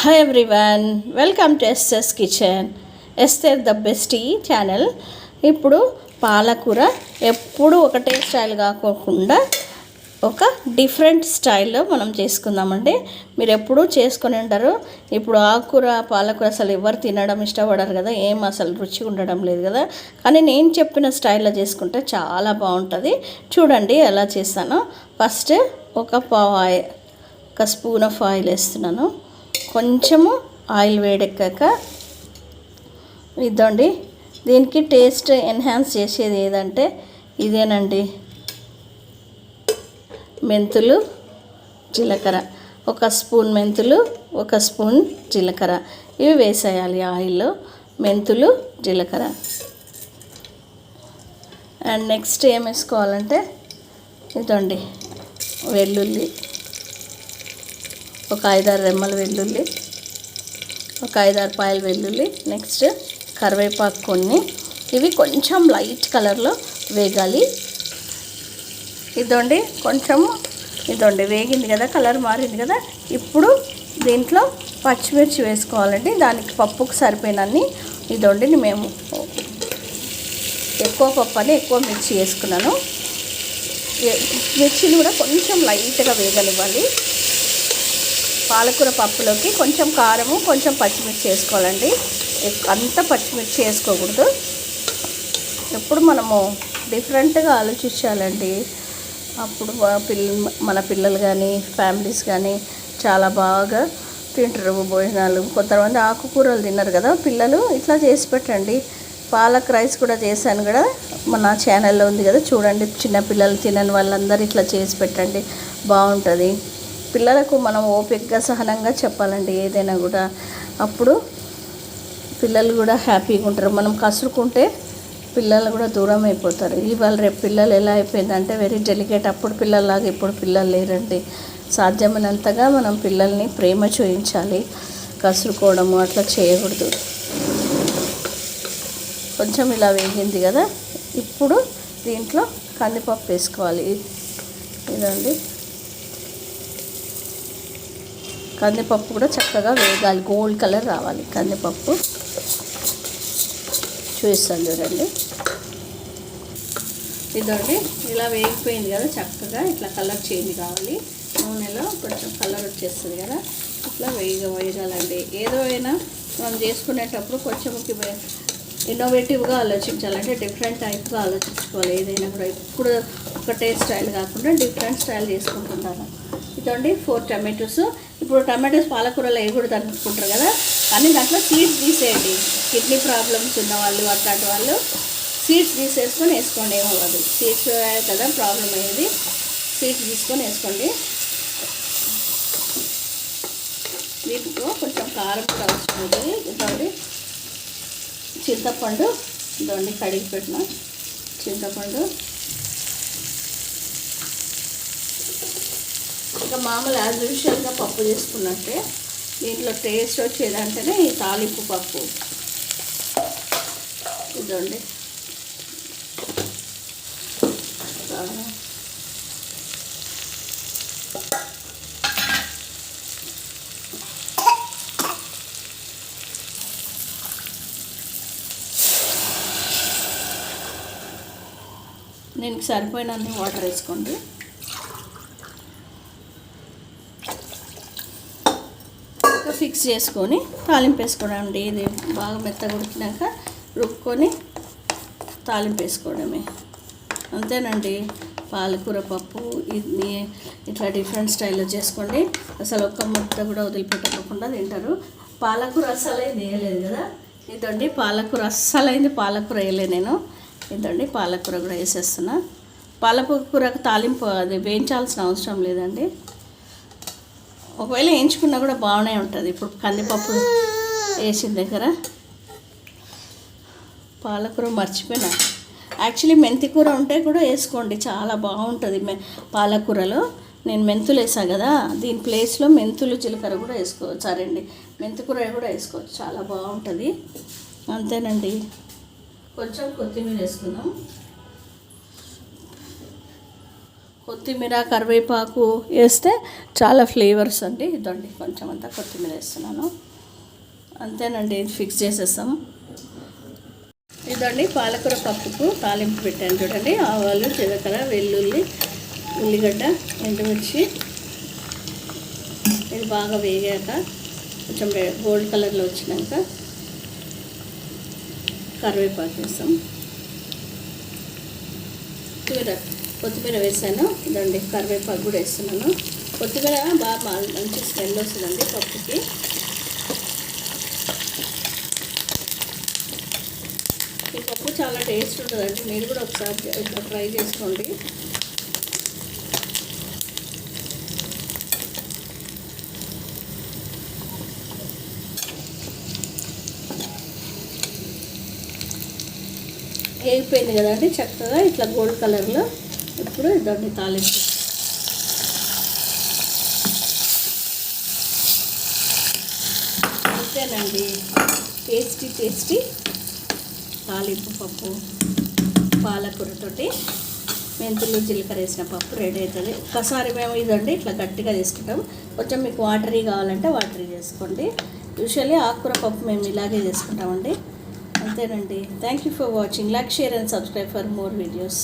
Hi everyone welcome to SS kitchen Esther the best ఈ channel ఇప్పుడు పాలకూర ఎప్పుడు ఒకటే స్టైల్ కాకోకుండా ఒక డిఫరెంట్ స్టైల్లో మనం చేసుకుందామండి. మీరు ఎప్పుడూ చేసుకొని ఉంటారు. ఇప్పుడు ఆకుకూర పాలకూర అసలు ఎవరు తినడం ఇష్టపడరు కదా ఏం అసలు రుచి ఉండడం లేదు కదా. కానీ నేను చెప్పిన స్టైల్లో చేసుకుంటే చాలా బాగుంటుంది. చూడండి ఎలా చేస్తానో. ఫస్ట్ ఒక పావు ఆయిల్ ఒక స్పూన్ ఆఫ్ ఆయిల్ వేస్తున్నాను. కొంచెము ఆయిల్ వేడెక్కాక ఇదండి దీనికి టేస్ట్ ఎన్హాన్స్ చేసేది ఏదంటే ఇదేనండి. మెంతులు జీలకర్ర. ఒక స్పూన్ మెంతులు ఒక స్పూన్ జీలకర్ర. ఇవి వేసేయాలి ఆయిల్లో. మెంతులు జీలకర్ర. అండ్ నెక్స్ట్ ఏం వేసుకోవాలంటే ఇదండి వెల్లుల్లి. ఒక ఐదారు రెమ్మల వెల్లుల్లి ఒక ఐదారు పాయల వెల్లుల్లి నెక్స్ట్ కరివేపాకు కొన్ని. ఇవి కొంచెం లైట్ కలర్లో వేగాలి. ఇదండి కొంచెం ఇదండి వేగింది కదా కలర్ మారింది కదా. ఇప్పుడు దీంట్లో పచ్చిమిర్చి వేసుకోవాలండి. దానికి పప్పుకు సరిపోయినన్ని ఇదండి మేము ఎక్కువ పప్పు అని ఎక్కువ మిర్చి వేసుకున్నాను. మిర్చిని కూడా కొంచెం లైట్గా వేగనివ్వాలి. పాలకూర పప్పులోకి కొంచెం కారము కొంచెం పచ్చిమిర్చి వేసుకోవాలండి. అంత పచ్చిమిర్చి వేసుకోకూడదు. ఎప్పుడు మనము డిఫరెంట్గా ఆలోచించాలండి. అప్పుడు పిల్ల మన పిల్లలు కానీ ఫ్యామిలీస్ కానీ చాలా బాగా తింటారు భోజనాలు. కొంతమంది ఆకుకూరలు తిన్నారు కదా పిల్లలు ఇట్లా చేసి పెట్టండి. పాలక్ రైస్ కూడా చేశాను కూడా మన ఛానల్లో ఉంది కదా చూడండి. చిన్నపిల్లలు తినని వాళ్ళందరూ ఇట్లా చేసి పెట్టండి. బాగుంటుంది. పిల్లలకు మనం ఓపికగా సహనంగా చెప్పాలండి ఏదైనా కూడా అప్పుడు పిల్లలు కూడా హ్యాపీగా ఉంటారు. మనం కసురుకుంటే పిల్లలు కూడా దూరం అయిపోతారు. ఇవాళ రేపు పిల్లలు ఎలా అయిపోయిందంటే వెరీ డెలికేట్. అప్పుడు పిల్లల్లాగా ఇప్పుడు పిల్లలు లేరండి. సాధ్యమైనంతగా మనం పిల్లల్ని ప్రేమ చూపించాలి కసురుకోవడము అట్లా చేయకూడదు. కొంచెం ఇలా వేగింది కదా. ఇప్పుడు దీంట్లో కందిపప్పు వేసుకోవాలి. ఇదండి. కందిపప్పు కూడా చక్కగా వేగాలి. గోల్డ్ కలర్ రావాలి. కందిపప్పు చూపిస్తాను చూడండి. ఇదండి ఇలా వేగిపోయింది కదా చక్కగా ఇట్లా కలర్ చేంజ్ కావాలి. నూనెలో కొంచెం కలర్ వచ్చేస్తుంది కదా ఇట్లా వేగ వేయాలండి ఏదో అయినా మనం చేసుకునేటప్పుడు కొంచెం ఇన్నోవేటివ్గా ఆలోచించాలంటే డిఫరెంట్ టైప్గా ఆలోచించుకోవాలి. ఏదైనా కూడా ఇప్పుడు ఒకటే స్టైల్ కాకుండా డిఫరెంట్ స్టైల్ చేసుకుంటున్నాను ఇదండి ఫోర్ టమాటోస్ ఇప్పుడు టమాటోస్ పాలకూరలో వేయకూడదు అనుకుంటారు కదా. కానీ దాంట్లో సీడ్స్ తీసేయండి. కిడ్నీ ప్రాబ్లమ్స్ ఉన్న వాళ్ళు అట్లాంటి వాళ్ళు సీడ్స్ తీసేసుకొని వేసుకోండి. ఏమవ్వదు సీడ్స్ కదా ప్రాబ్లం అయ్యేది. సీడ్స్ తీసుకొని వేసుకోండి. వీటిలో కొంచెం కారం కూడా అవసరం ఉంటుంది ఇదండి చింతపండు ఇదండి కడిగి పెట్టిన చింతపండు. ఇంకా మామూలు యాజ్ యూజువల్గా పప్పు చేసుకున్నట్టే దీంట్లో టేస్ట్ వచ్చేదంటేనే ఈ తాలింపు పప్పు. ఇదండి దీనికి సరిపోయినన్ని వాటర్ వేసుకోండి. ఫిక్స్ చేసుకొని తాలింపు వేసుకోవడండి. ఇది బాగా మెత్తగా ఉడికినాక రుక్కొని తాలింపు వేసుకోవడమే. అంతేనండి. పాలకూర పప్పు ఇది ఇట్లా డిఫరెంట్ స్టైల్లో చేసుకోండి. అసలు ఒక్క ముద్ద కూడా వదిలిపెట్టకుండా తింటారు. పాలకూర అస్సలు వేయలేదు కదా? ఇదండి పాలకూర అస్సలైంది పాలకూర వేయలే నేను. ఇదండి పాలకూర కూడా వేసేస్తున్నా. పాలకూరకు తాలింపు అది వేయించాల్సిన అవసరం లేదండి. ఒకవేళ వేయించుకున్నా కూడా బాగానే ఉంటుంది. ఇప్పుడు కందిపప్పు వేసిన దగ్గర. పాలకూర మర్చిపోయినా. యాక్చువల్లీ మెంతి కూర ఉంటే కూడా వేసుకోండి చాలా బాగుంటుంది మె పాలకూరలో. నేను మెంతులు వేసాను కదా దీని ప్లేస్లో మెంతులు జీలకర్ర కూడా వేసుకోవచ్చు. సరే అండి మెంతి కూర కూడా వేసుకోవచ్చు. చాలా బాగుంటుంది. అంతేనండి. కొంచెం కొత్తిమీర వేసుకుందాం. కొత్తిమీర కరివేపాకు వేస్తే చాలా ఫ్లేవర్స్ అండి. ఇదండి కొంచెం అంతా కొత్తిమీర వేస్తున్నాను. అంతేనండి ఫిక్స్ చేసేస్తాం. ఇదండి పాలకూర పప్పుకు తాలింపు పెట్టాను చూడండి. ఆవాలు జీలకర్ర వెల్లుల్లి ఉల్లిగడ్డ ఎండుమిర్చి. ఇది బాగా వేగాక కొంచెం గోల్డ్ కలర్లో వచ్చినాక కరివేపాకు వేస్తాం కొత్తిమీర కొత్తిమీర వేసాను. ఇదండి కరివేపాకు కూడా వేస్తున్నాను. కొత్తిమీర బాగా మంచి స్మెల్ వస్తుందండి పప్పుకి. ఈ పప్పు చాలా టేస్ట్ ఉంటుందండి. మీరు కూడా ఒకసారి ట్రై చేసుకోండి. వేగిపోయింది కదండి చక్కగా ఇట్లా గోల్డ్ కలర్లో ఇప్పుడు దాన్ని తాలింపు. అంతేనండి. టేస్టీ టేస్టీ తాలింపు పప్పు పాలకూరతోటి మెంతులు జీలకర్ర వేసిన పప్పు రెడీ అవుతుంది. ఒకసారి మేము ఇదండి ఇట్లా గట్టిగా చేసుకుంటాం. కొంచెం మీకు వాటరీ కావాలంటే వాటరీ చేసుకోండి. యూజువల్లీ ఆకుకూర పప్పు మేము ఇలాగే చేసుకుంటామండి. అంతేనండి. Thank you for watching like share and subscribe for more videos